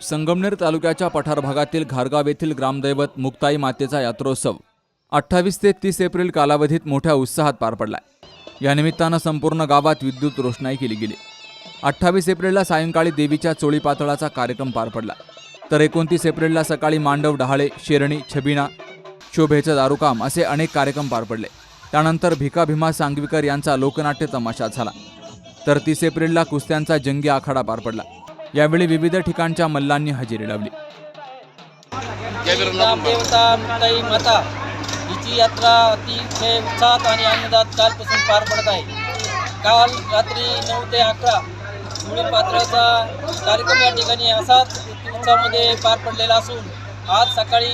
संगमनेर तालुक्याच्या पठार भागातील घारगाव येथील ग्रामदैवत मुक्ताई मातेचा यात्रोत्सव अठ्ठावीस ते तीस एप्रिल कालावधीत मोठ्या उत्साहात पार पडला या निमित्तानं संपूर्ण गावात विद्युत रोषणाई केली गेली. अठ्ठावीस एप्रिलला सायंकाळी देवीच्या चोळी पातळाचा कार्यक्रम पार पडला. तर एकोणतीस एप्रिलला सकाळी मांडव डहाळे शेरणी छबिना शोभेचं दारुकाम असे अनेक कार्यक्रम पार पडले. त्यानंतर भिका भीमा सांगवीकर यांचा लोकनाट्य तमाशा झाला. तर तीस एप्रिलला कुस्त्यांचा जंगी आखाडा पार पडला. यावेळी विविध ठिकाणच्या मल्लांनी हजेरी लावली. माता हिची यात्रा अतिशय उत्साहात आणि आनंदात कालपासून पार पडत आहे. काल रात्री नऊ ते अकरा पात्राचा कार्यक्रम या ठिकाणी असाच उत्सवामध्ये पार पडलेला असून आज सकाळी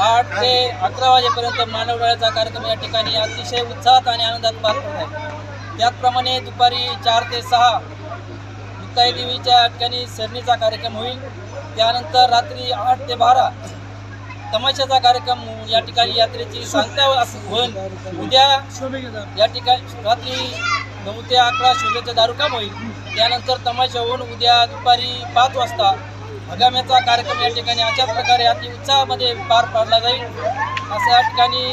आठ ते अकरा वाजेपर्यंत मानवडाळ्याचा कार्यक्रम या ठिकाणी अतिशय उत्साहात आणि आनंदात पार पडत आहे. त्याचप्रमाणे दुपारी चार ते सहा मुक्ताई देवीच्या ठिकाणी सरणीचा कार्यक्रम होईल. त्यानंतर रात्री आठ ते बारा तमाशाचा कार्यक्रम या ठिकाणी यात्रेची सांगता असं होईल. उद्या या ठिकाणी रात्री नऊ ते अकरा शोभेचं दारुकाम होईल. त्यानंतर तमाशा होऊन उद्या दुपारी पाच वाजता हगाम्याचा कार्यक्रम या ठिकाणी अशाच प्रकारे अति उत्साहामध्ये पार पाडला जाईल. असं या ठिकाणी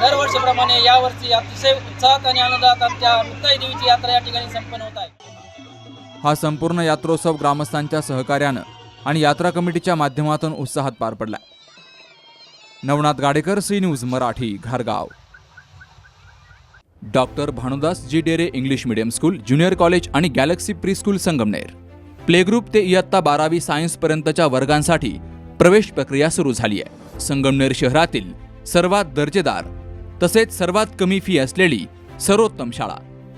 दरवर्षीप्रमाणे यावर्षी अतिशय उत्साहात आणि आनंदात आमच्या मुक्ताई देवीची यात्रा या ठिकाणी संपन्न होत आहे. हा संपूर्ण यात्रोत्सव ग्रामस्थांच्या सहकार्यानं आणि यात्रा कमिटीच्या माध्यमातून उत्साहात पार पडला Navnath Gadekar C news Marathi घारगाव. Doctor Bhanudas ji Dere English medium school junior college आणि galaxy pre school Sangamner. Play group ते इयत्ता बारावी सायन्सपर्यंतच्या वर्गांसाठी प्रवेश प्रक्रिया सुरू झाली आहे. संगमनेर शहरातील सर्वात दर्जेदार तसेच सर्वात कमी फी असलेली सर्वोत्तम शाळा.